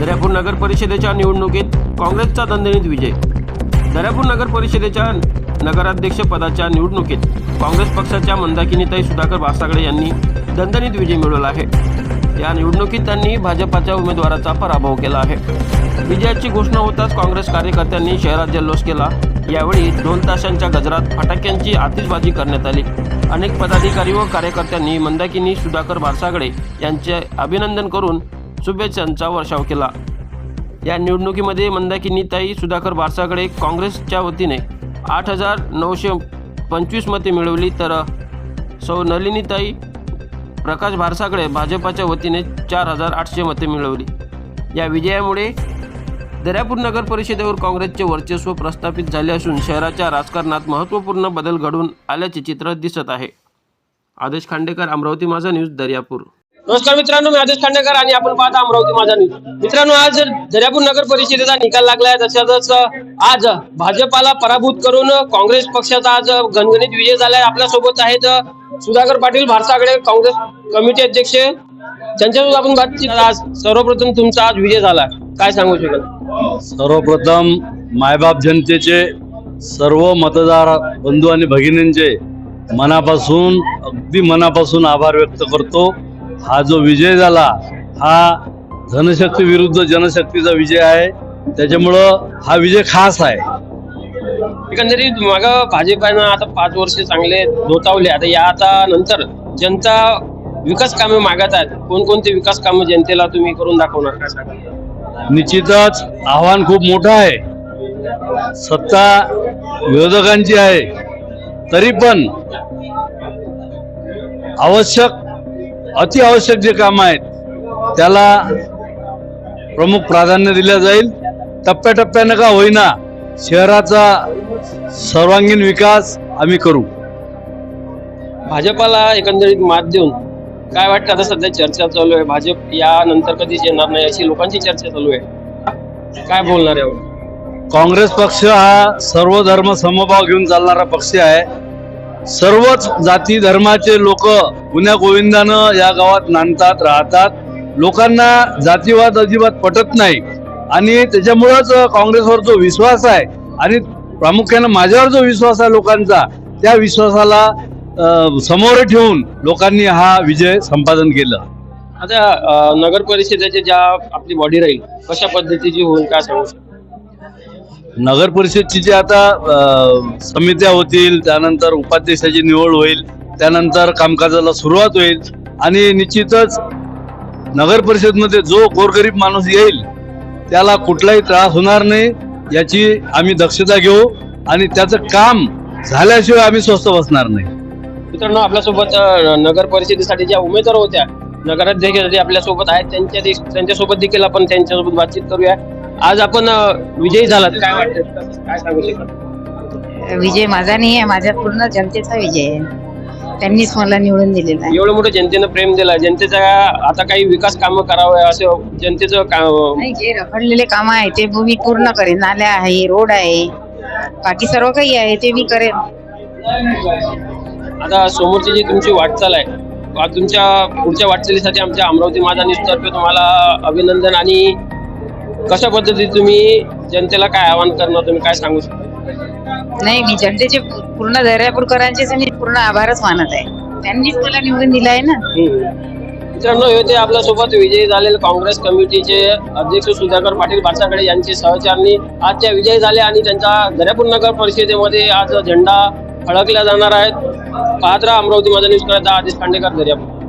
दर्यापूर नगर परिषदेच्या निवडणुकीत काँग्रेसचा दणदणीत विजय. दर्यापूर नगर परिषदेच्या नगराध्यक्ष पदाच्या निवडणुकीत काँग्रेस पक्षाच्या मंदाकिनीताई सुधाकर बासागडे यांनी दणदणीत विजय मिळवला आहे. या निवडणुकीत त्यांनी भाजपाच्या उमेदवाराचा पराभव केला आहे. विजयाची घोषणा होताच काँग्रेस कार्यकर्त्यांनी शहरात जल्लोष केला. यावेळी दोन तासांच्या गजरात फटाक्यांची आतिषबाजी करण्यात आली. अनेक पदाधिकारी व कार्यकर्त्यांनी मंदाकिनी सुधाकर बारसागडे यांचे अभिनंदन करून शुभेच्छांचा वर्षाव केला या निवडणुकीमध्ये मंदाकिनीताई सुधाकर बारसाकडे काँग्रेसच्या वतीने आठ हजार नऊशे पंचवीस मते मिळवली. तर सौ नलिनीताई प्रकाश भारसाकडे भाजपाच्या वतीने चार हजार आठशे मते मिळवली. या विजयामुळे दर्यापूर नगर परिषदेवर काँग्रेसचे वर्चस्व प्रस्थापित झाले असून शहराच्या राजकारणात महत्त्वपूर्ण बदल घडून आल्याचे चित्र दिसत आहे. आदेश खांडेकर अमरावती माझा न्यूज दर्यापूर. नमस्कार मित्रांनो मी आदेश खांडेकर आणि आपण पाहता अमरावती माझा न्यूज मित्रांनो आज दर्यापूर नगर परिषदेचा निकाल लागलाय. तशातच आज भाजपाला पराभूत करून काँग्रेस पक्षाचा आज गणगणित विजय झालाय. आपल्यासोबत आहेत सुधाकर पाटील भारताकडे काँग्रेस कमिटी अध्यक्ष. त्यांच्यासोबत आपण बातचीत आज सर्वप्रथम तुमचा आज विजय झाला काय सांगू शकाल? सर्वप्रथम मायबाप जनतेचे सर्व मतदार बंधू आणि भगिनींचे मनापासून अगदी मनापासून आभार व्यक्त करतो. हा जो विजय झाला हा धनशक्ती विरुद्ध जनशक्तीचा विजय आहे. त्याच्यामुळं हा विजय खास आहे. एकंदरीत मग भाजपानं आता पाच वर्ष चांगले धोतावले आता या आता नंतर जनता विकास कामे मागत आहेत. कोणकोणते विकास कामं जनतेला तुम्ही करून दाखवणार? काय सांगा निश्चितच आव्हान खूप मोठं आहे. सत्ता विरोधकांची आहे. तरी पण आवश्यक अति आवश्यक जे काम आहेत त्याला प्रमुख प्राधान्य दिलं जाईल. टप्प्याटप्प्यानं का होईना शहराचा सर्वांगीण विकास आम्ही करू. भाजपाला एकंदरीत मात देऊन काय वाटतं? आता सध्या चर्चा चालू आहे. भाजप या नंतर कधीच येणार नाही अशी लोकांची चर्चा चालू आहे. काय बोलणार यावर काँग्रेस पक्ष हा सर्व धर्म समभाव घेऊन चालणारा पक्ष आहे. सर्वच जाती धर्माचे लोक गुन्ह्या गोविंदानं या गावात नांदतात राहतात. लोकांना जातीवाद अजिबात पटत नाही. आणि त्याच्यामुळंच काँग्रेसवर जो विश्वास आहे आणि प्रामुख्यानं माझ्यावर जो विश्वास आहे लोकांचा त्या विश्वासाला समोर ठेवून लोकांनी हा विजय संपादन केलं. आता नगर परिषदेचे ज्या आपली बॉडी राहील कशा पद्धतीची होईल काय सांगू शकतो? नगर परिषदची जी आता समित्या होतील त्यानंतर उपाध्यक्षाची निवड होईल त्यानंतर कामकाजाला सुरुवात होईल आणि निश्चितच नगर परिषदमध्ये जो गोरगरीब माणूस येईल त्याला कुठलाही त्रास होणार नाही याची आम्ही दक्षता घेऊ आणि त्याचं काम झाल्याशिवाय आम्ही स्वस्त बसणार नाही. मित्रांनो आपल्यासोबत नगर परिषदेसाठी ज्या उमेदवार होत्या नगराध्यक्षासाठी आपल्यासोबत आहेत त्यांच्या त्यांच्यासोबत देखील आपण त्यांच्यासोबत बातचीत करूया. आज आपण विजयी झालात. काय वाटतं काय सांगू शकाल विजय माझा नाही आहे माझ्या पूर्ण जनतेचा विजय आहे. त्यांनीच मला निवडून दिलेला आहे. एवढं मोठं जनतेनं प्रेम दिलं जनतेचा आता काही विकास कामं करावे असं जनतेचं का- नाही जे रखडलेले काम आहे ते मी पूर्ण करेन. नाल्या आहे रोड आहे बाकी सर्व काही आहे ते मी करेन. आता समोरची जी तुमची वाटचाल आहे तुमच्या पुढच्या वाटचालीसाठी आमच्या अमरावती माझा न्यूजतर्फे तुम्हाला अभिनंदन आणि कशा पद्धतीने तुम्ही जनतेला काय आवाहन करणार तुम्ही काय सांगू शकता? नाही मी जनतेचे पूर्ण दर्यापूरकरांचेच मी पूर्ण आभारच मानत आहे. त्यांनीच मला निवडून दिलं आहे ना. मित्रांनो हे होते आपल्यासोबत विजयी झालेले काँग्रेस कमिटीचे अध्यक्ष सुधाकर पाटील भाषाकडे यांचे सहचारणी आज त्या विजयी झाले आणि त्यांचा दर्यापूर नगर परिषदेमध्ये आज झेंडा फडकला जाणार आहेत. पाहत राहा अमरावती माझा न्यूज करता आदेश खांडेकर दर्यापूर.